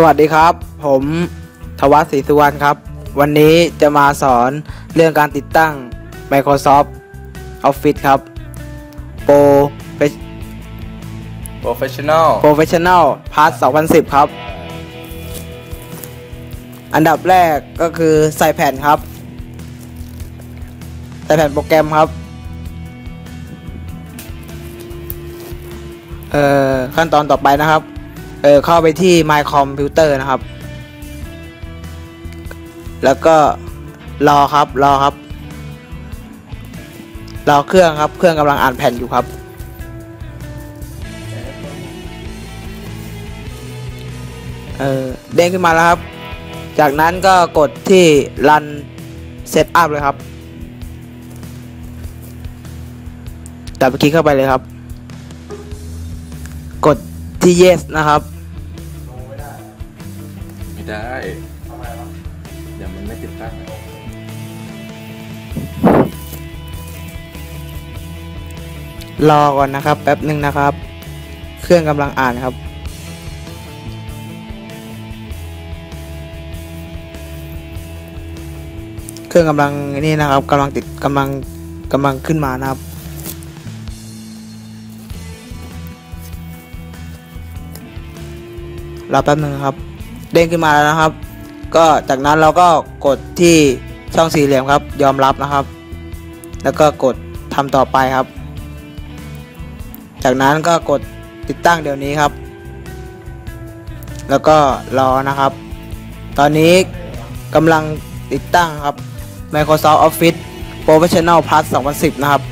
สวัสดีครับ ผมทวัฒน์ศรีสุวรรณครับ วันนี้จะมาสอนเรื่องการติดตั้ง Microsoft Office ครับ Pro Professional Professional Part 2010 ครับ อันดับแรกก็คือใส่แผ่นครับ ใส่แผ่นโปรแกรมครับ เอ่อขั้นตอนต่อไปนะครับ เออเข้าไปที่ My Computer นะครับ แล้วก็รอครับรอครับ รอเครื่องครับ เครื่องกำลังอ่านแผ่นอยู่ครับ เออเด้งขึ้นมาแล้วครับ จากนั้นก็กดที่ run setup เลยครับดับคลิกเข้าไปเลยครับ กด ที่ yes นะครับ ไม่ได้เดี๋ยวมันไม่ติดตั้งรอก่อนนะครับแป๊บหนึ่งนะครับ เครื่องกำลังอ่านครับ เครื่องกำลังนี่นะครับกำลังติดกำลังกำลังขึ้นมานะครับ รอแป๊บหนึ่งนะครับ เด้งขึ้นมาแล้วนะครับ ก็จากนั้นเราก็กดที่ช่องสี่เหลี่ยมครับ ยอมรับนะครับ แล้วก็กดทำต่อไปครับ จากนั้นก็กดติดตั้งเดี๋ยวนี้ครับ แล้วก็รอนะครับ ตอนนี้กำลังติดตั้งครับ Microsoft Office Professional Plus 2010 นะครับ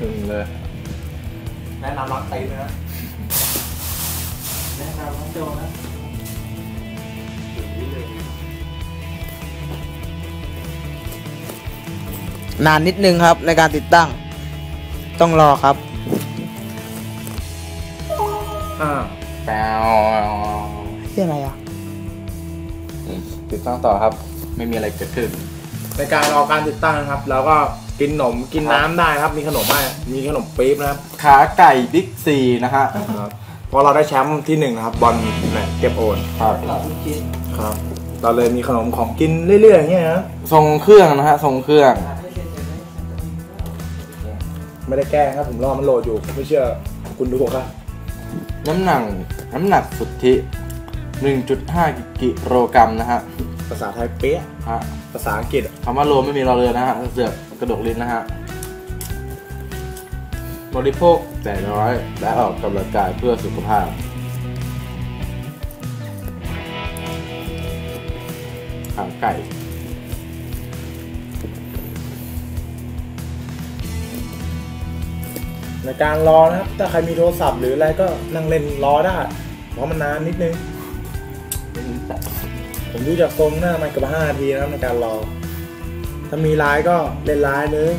ถึงเลย แนะนำรักตีนะ แนะนำน้องโจนะนานนิดนึงครับในการติดตั้ง ต้องรอครับอ่าแปวที่อะไรอะ ติดตั้งต่อครับ ไม่มีอะไรเกิดขึ้น ในการรอการติดตั้งนะครับ แล้วก็ กินขนมกินน้ำได้ครับ มีขนมไหมมีขนมปี๊บนะครับขาไก่บิ๊กซีนะฮะครับเพราะเราได้แชมป์ที่หนึ่งนะครับ บอลเนี่ยเก็บโอนครับครับ เราเลยมีขนมของกินเรื่อยๆอย่างเงี้ยนะทรงเครื่องนะฮะทรงเครื่อง ไม่ได้แกล้งครับผมรอมันโหลดอยู่ไม่เชื่อคุณดูครับน้ำหนักน้ำหนักสุทธิ 1.5 กิโลกรัมนะฮะภาษาไทยเป๊ะฮะภาษาอังกฤษคำว่าโลไม่มีรอเรือนะฮะเสือก กระดกลิ้นนะฮะบริโภคแต่น้อยและออกกำลังกายเพื่อสุขภาพขาไก่ในการรอนะครับ ถ้าใครมีโทรศัพท์หรืออะไรก็นั่งเล่นรอได้เพราะมันนานนิดนึง ผมดูจากทรงหน้ามันเกับห้านาทีนะครับในการรอ ถ้ามีร้ายก็เล่นร้ายเลย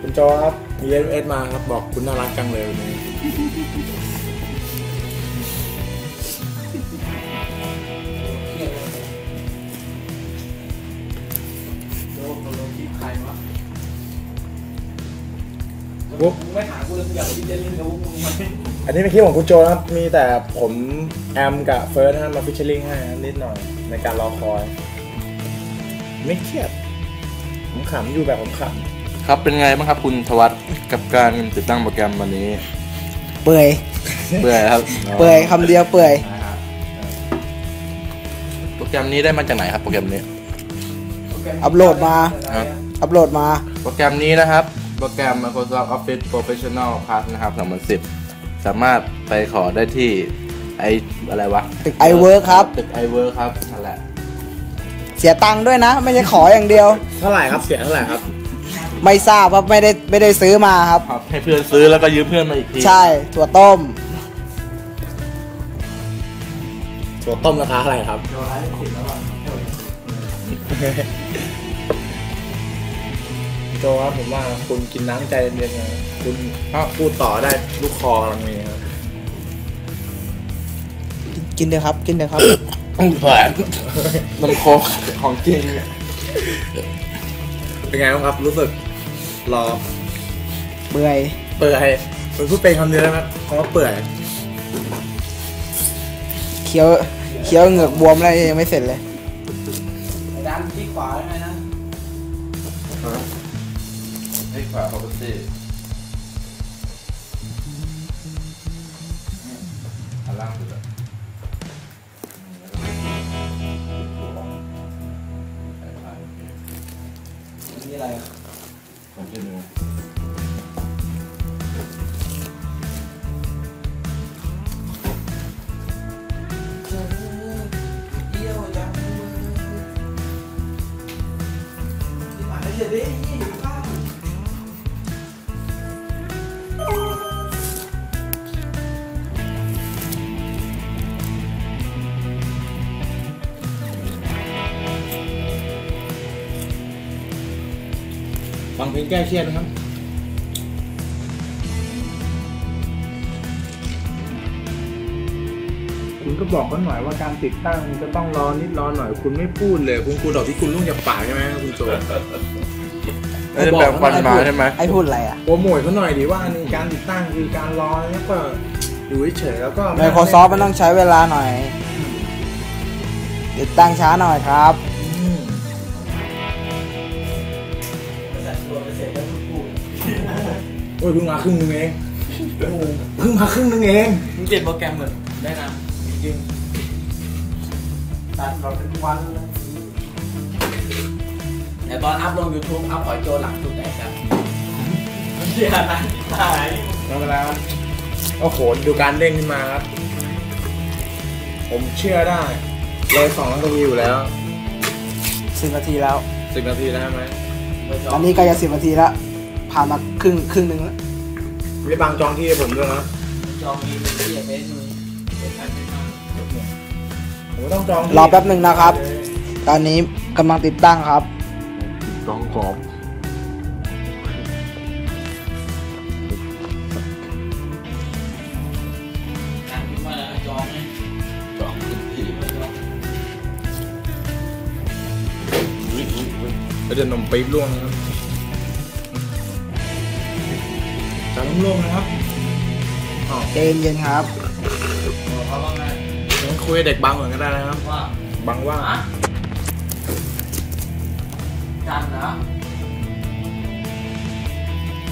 คุณจอครับมีเอสมาครับ บอกคุณน่ารักจังเลย บุ๊กไม่ถามกูเลยอยากกินเจลลี่กับบุ๊กอันนี้เป็นคลิปของคุณโจนะครับ มีแต่ผมแอมกับเฟิร์สนะมาฟิชเชอร์ลิงให้นิดหน่อยในการรอคอย ไม่เครียดผมขำอยู่แบบผมขำครับเป็นไงบ้างครับคุณทวัตกับการติดตั้งโปรแกรมวันนี้ เปื่อย เบื่อครับเปื่อยคำเดียวเปื่อยโปรแกรมนี้ได้มาจากไหนครับโปรแกรมนี้ อัปโหลดมาครับอัปโหลดมา โปรแกรมนี้นะครับโป รแกรม Microsoft Office Professional Plus นะครับ 2010 สามารถไปขอได้ที่ไออะไรวะ ตึก iWork ครับ ตึก iWork ครับนั่นแหละ เสียตังค์ด้วยนะ ไม่ใช่ขออย่างเดียว เท่าไหร่ครับเสียเท่าไหร่ครับไม่ทราบว่าไม่ได้ไม่ได้ซื้อมาครับ ครับให้เพื่อนซื้อแล้วก็ยืมเพื่อนมาอีกทีใช่ถั่วต้มตัวต้มราคาเท่าไหร่ครับ โจครับผมว่าคุณกินน้ำใจเย็นๆนะคุณพูดต่อได้ลูกคอกำลังมีครับกินเถอะครับ กินเถอะครับแผลน้ำโคกของจริงเป็นไงบ้างครับรู้สึกรอเปื่อยเปื่อยมันพูดเป็นคำเดียวนะครับคำว่าเปื่อยเคี้ยวเคี้ยวเหงือกบวมแล้วยังไม่เสร็จเลยดันที่ขวาได้ไหมนะให้ขวาคอป ฟังเพลงแก้เครียดนะครับคุณก็บอกเขาหน่อยว่าการติดตั้งมันจะต้องรอนิดรอหน่อยคุณไม่พูดเลย คุณกูดอกที่คุณลุงจากปากใช่ไหมคุณโจไม่ได้แปลงควันมาใช่ไหมไอ้พูดอะไรอะโปรโมทเขาหน่อยดิว่านี่การติดตั้งคือการรอแล้วก็อยู่เฉยๆแล้วก็ Microsoft มันต้องใช้เวลาหน่อย ติดตั้งช้าหน่อยครับ โอ้ยเพิ่งมาครึ่งนึงเองโอ้โหเพิ่งมาครึ่งนึงเองมึงเปลี่ยนโปรแกรมเหมือนได้นะจริงตัดเราเป็นวันเลยแต่ตอนอัพลง YouTube อัพหอยโจหลังสุดไหนกันเสียนะหายแล้วเวลาโอ้โหดูการเด้งขึ้นมาครับ ผมเชื่อได้ เลยสองล้านกว่าวิวอยู่แล้ว10นาทีแล้วสิบนาทีได้ไหมตอนนี้ใกล้จะ10นาทีแล้ว ผ่านมาครึ่งครึ่งหนึ่งแล้วไม่บางจองที่ให้ผมด้วยนะจองมีเป็นที่เฟซนุ้ยเป็นการที่มาผมต้องจองที่รอแป๊บหนึ่งนะครับ ตอนนี้กำลังติดตั้งครับจองกรอบการที่มาจองไหมจองพื้นที่แล้วเดี๋ยวนมปี๊บล่วงนะครับ จะล้มล่วงนะครับอ๋อเย็นเย็นๆครับบอกเขาว่าไงงั้นคุยกับเด็กบางเหมือนก็ได้นะครับว่าบางว่าฮะจันนะ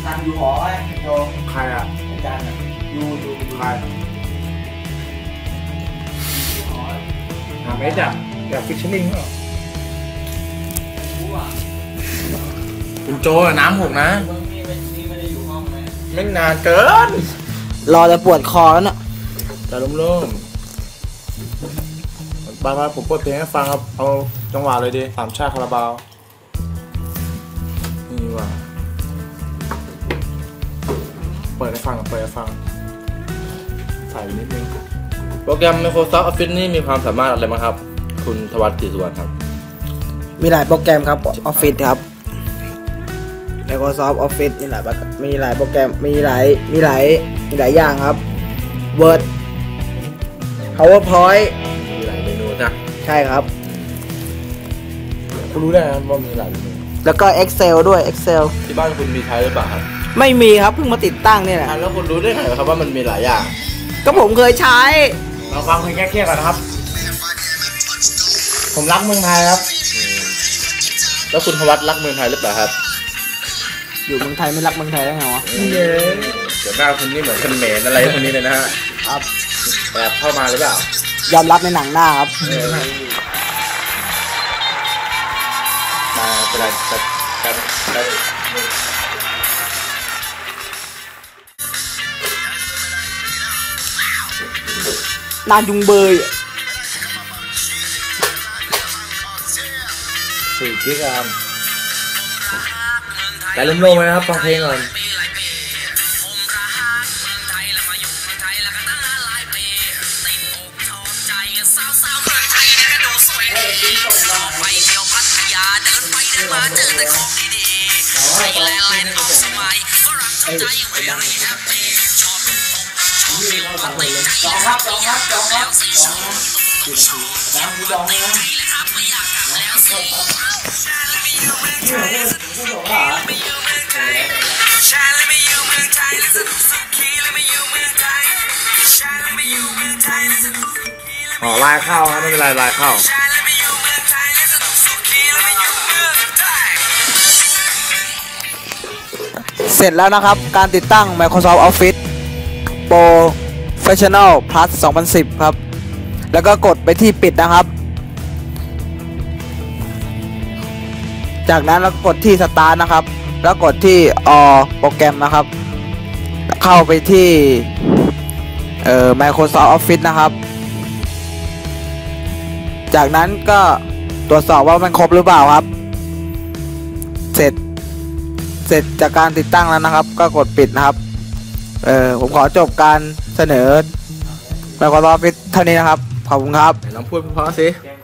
จันอยู่หอไหมโยมใครอะจันอะอยู่อยู่อยู่ใครหอถามเอสอะอยากฟิชเชอร์ลิงเหรอรู้อะคุณโจอะน้ำหกนะ ไหมไม่นานเกิน รอจะปวดคอแล้วเนะจะล้มล่มบางๆผมเปิดเพลงให้ฟังครับเอาจังหวะเลยดิสามชาติคาราบาว นี่ว่ะเปิดให้ฟังก่อนเปิดให้ฟัง ใส่นิดนึง โปรแกรม Microsoft Office นี่มีความสามารถอะไรบ้างครับ คุณธวัฒน์ศรีสุวรรณครับ มีหลายโปรแกรมครับ Office ครับ Microsoft Office มีหลายโปรมีหลายโปรแกรมมีหลายมีหลายมีหลายอย่างครับ Word PowerPoint มีหลายเมนูนะใช่ครับ คุณรู้ได้นะว่ามีหลายเมนูแล้วก็ Excel ด้วย Excel ที่บ้านคุณมีใช้หรือเปล่าครับไม่มีครับเพิ่งมาติดตั้งเนี่ยแหละอะแล้วคุณรู้ได้ไงครับว่ามันมีหลายอย่างก็ผมเคยใช้ เราฟังเพลงแก้เครียดก่อนนะครับ ผมรักเมืองไทยครับ แล้วคุณธวัฒน์รักเมืองไทยหรือเปล่าครับ อยู่เมืองไทยไม่รักเมืองไทยได้ไงวะเย้เดี๋ยวหน้าคุณนี่เหมือนคนเหมนอะไรคนนี้เลยนะฮะครับแอบเข้ามาหรือเปล่ายอมรับในหนังหน้าครับเออมาเป็นไรกันกันกันนานจุงเบยอะสี่กิกาม แต่ล้มลงไหมนะครับฟังเพลงก่อนไปเที่ยวพัทยาเดินไปเดินมาเจอแต่ของดีๆไทยแลนด์แลนด์เอาสมัยฝรั่งสนใจเวรีแฮปปี้ชอบตกชอบฟิวพอติดใจจองครับจองครับจองคแล้รับวสิจองครับน้ำกูจองนะใจเลยครับไม่อยากกลับแล้วสิผู้บอ กว่นเลยไม่อยู่เมืองไทยยและสนุกสุขีเลยมาอยู่เมืองไทยชายเลยมาอยู่เมืองไทยและสนุกสุขีเลยอ๋อลายเข้าครับไม่เป็นไรลายเข้าเลยมาอยู่เมืองไทยและสนุกสุขีเลยมาอยู่เมืองไทยเสร็จแล้วนะครับ การติดตั้ง Microsoft Office Professional Plus 2010 ครับ แล้วก็กดไปที่ปิดนะครับ จากนั้นเรากดที่ Start นะครับ แล้วกดที่ All โปรแกรมนะครับ เข้าไปที่เอ่อ Microsoft Office นะครับ จากนั้นก็ตรวจสอบว่ามันครบหรือเปล่าครับ เสร็จ เสร็จจากการติดตั้งแล้วนะครับ ก็กดปิดนะครับ เออผมขอจบการเสนอ Microsoft Office เท่านี้นะครับ ขอบคุณครับ ลองพูดเพราะๆสิ แกง